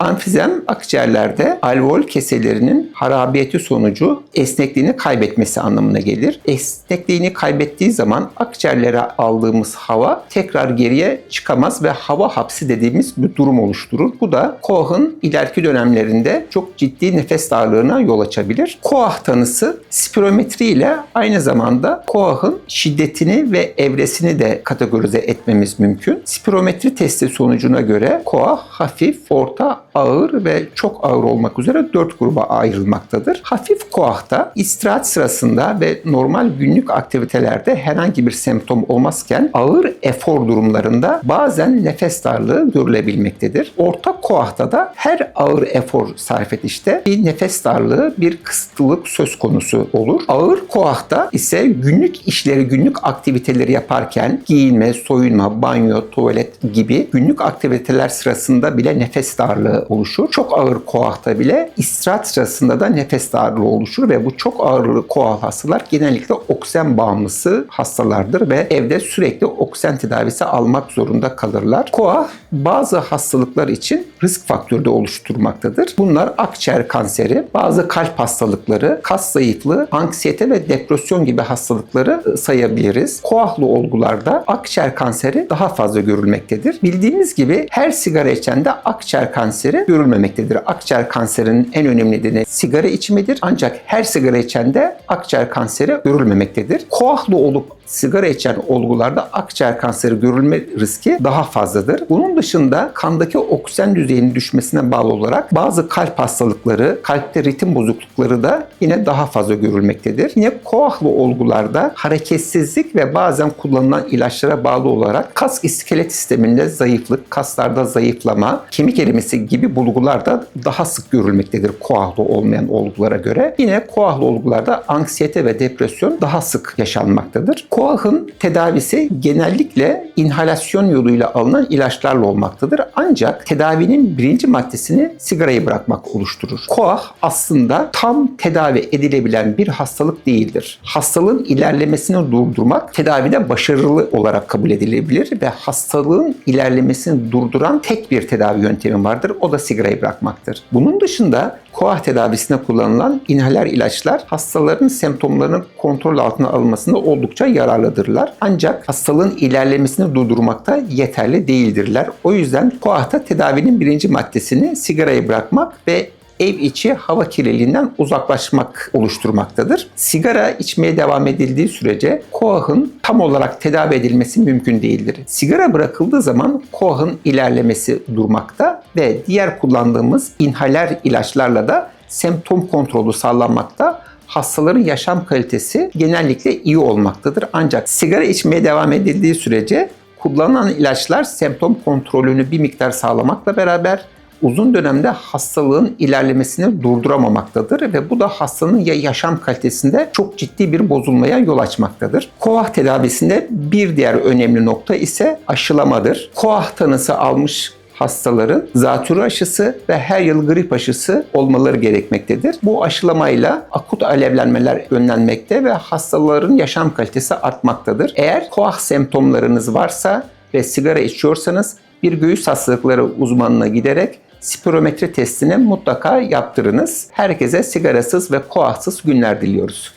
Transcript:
Amfizem akciğerlerde alveol keselerinin harabiyeti sonucu esnekliğini kaybetmesi anlamına gelir. Esnekliğini kaybettiği zaman akciğerlere aldığımız hava tekrar geriye çıkamaz ve hava hapsi dediğimiz bir durum oluşturur. Bu da koahın ileriki dönemlerinde çok ciddi nefes darlığına yol açabilir. Koah tanısı spirometri ile aynı zamanda koahın şiddetini ve evresini de kategorize etmemiz mümkün. Spirometri testi sonucuna göre koah hafif, orta, ağır ve çok ağır olmak üzere 4 gruba ayrılmaktadır. Hafif koahta istirahat sırasında ve normal günlük aktivitelerde herhangi bir semptom olmazken ağır efor durumlarında bazen nefes darlığı görülebilmektedir. Orta koahta da her ağır efor sarf edişte bir nefes darlığı, bir kısıtlılık söz konusu olur. Ağır koahta ise günlük işleri, günlük aktiviteleri yaparken giyinme, soyunma, banyo, tuvalet gibi günlük aktiviteler sırasında bile nefes darlığı oluşur. Çok ağır koahta bile istirahat sırasında da nefes darlığı oluşur ve bu çok ağırlı koah hastalar genellikle oksijen bağımlısı hastalardır ve evde sürekli oksijen tedavisi almak zorunda kalırlar. Koah bazı hastalıklar için risk faktörü de oluşturmaktadır. Bunlar akciğer kanseri, bazı kalp hastalıkları, kas zayıflığı, anksiyete ve depresyon gibi hastalıkları sayabiliriz. Koahlı olgularda akciğer kanseri daha fazla görülmektedir. Bildiğimiz gibi her sigara içende akciğer kanseri görülmemektedir. Akciğer kanserinin en önemli nedeni sigara içimidir. Ancak her sigara içende akciğer kanseri görülmemektedir. Koahlı olup sigara içen olgularda akciğer kanseri görülme riski daha fazladır. Bunun dışında kandaki oksijen düzeyinin düşmesine bağlı olarak bazı kalp hastalıkları, kalpte ritim bozuklukları da yine daha fazla görülmektedir. Yine koahlı olgularda hareketsizlik ve bazen kullanılan ilaçlara bağlı olarak kas iskelet sisteminde zayıflık, kaslarda zayıflama, kemik erimesi gibi bulgular da daha sık görülmektedir koahlı olmayan olgulara göre. Yine koahlı olgularda anksiyete ve depresyon daha sık yaşanmaktadır. Koahın tedavisi genellikle inhalasyon yoluyla alınan ilaçlarla olmaktadır. Ancak tedavinin birinci maddesini sigarayı bırakmak oluşturur. Koah aslında tam tedavi edilebilen bir hastalık değildir. Hastalığın ilerlemesini durdurmak tedavide başarılı olarak kabul edilebilir ve hastalığın ilerlemesini durduran tek bir tedavi yöntemi vardır. O da sigarayı bırakmaktır. Bunun dışında koah tedavisine kullanılan inhaler ilaçlar hastaların semptomlarının kontrol altına alınmasında oldukça yararlıdırlar. Ancak hastalığın ilerlemesini durdurmakta yeterli değildirler. O yüzden koahta tedavinin birinci maddesini sigarayı bırakmak ve ev içi hava kirliliğinden uzaklaşmak oluşturmaktadır. Sigara içmeye devam edildiği sürece koahın tam olarak tedavi edilmesi mümkün değildir. Sigara bırakıldığı zaman koahın ilerlemesi durmakta ve diğer kullandığımız inhaler ilaçlarla da semptom kontrolü sağlanmakta hastaların yaşam kalitesi genellikle iyi olmaktadır. Ancak sigara içmeye devam edildiği sürece kullanılan ilaçlar semptom kontrolünü bir miktar sağlamakla beraber uzun dönemde hastalığın ilerlemesini durduramamaktadır ve bu da hastanın ya yaşam kalitesinde çok ciddi bir bozulmaya yol açmaktadır. Koah tedavisinde bir diğer önemli nokta ise aşılamadır. Koah tanısı almış hastaların zatürre aşısı ve her yıl grip aşısı olmaları gerekmektedir. Bu aşılamayla akut alevlenmeler önlenmekte ve hastaların yaşam kalitesi artmaktadır. Eğer koah semptomlarınız varsa ve sigara içiyorsanız bir göğüs hastalıkları uzmanına giderek spirometri testini mutlaka yaptırınız. Herkese sigarasız ve koahsız günler diliyoruz.